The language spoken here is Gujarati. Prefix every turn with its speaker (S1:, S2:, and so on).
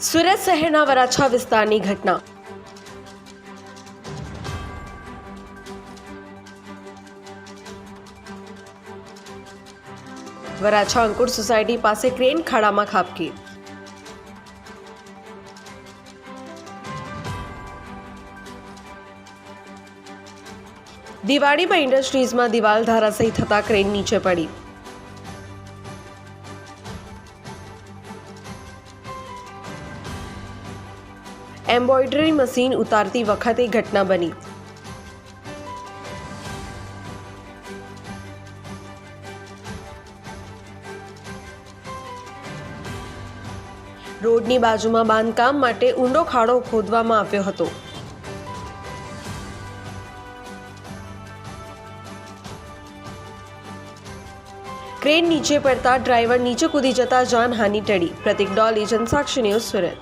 S1: સુરત શહેરના વરાછા વિસ્તારની ઘટના. વરાછા અંકુર સોસાયટી પાસે ક્રેન ખાડામાં ખાબકી. દિવાળીમાં ઇન્ડસ્ટ્રીઝમાં દિવાલ ધારાશયી થતા ક્રેન નીચે પડી. એમ્બ્રોઇડરી મશીન ઉતારતી વખતે ઘટના બની. રોડની બાજુમાં બાંધકામ માટે ઊંડો ખાડો ખોદવામાં આવ્યો હતો. ક્રેન નીચે પડતા ડ્રાઈવર નીચે કૂદી જતા જાનહાનિ ટળી. પ્રતિક ડોલી, જનસાક્ષી ન્યૂઝ સુરત.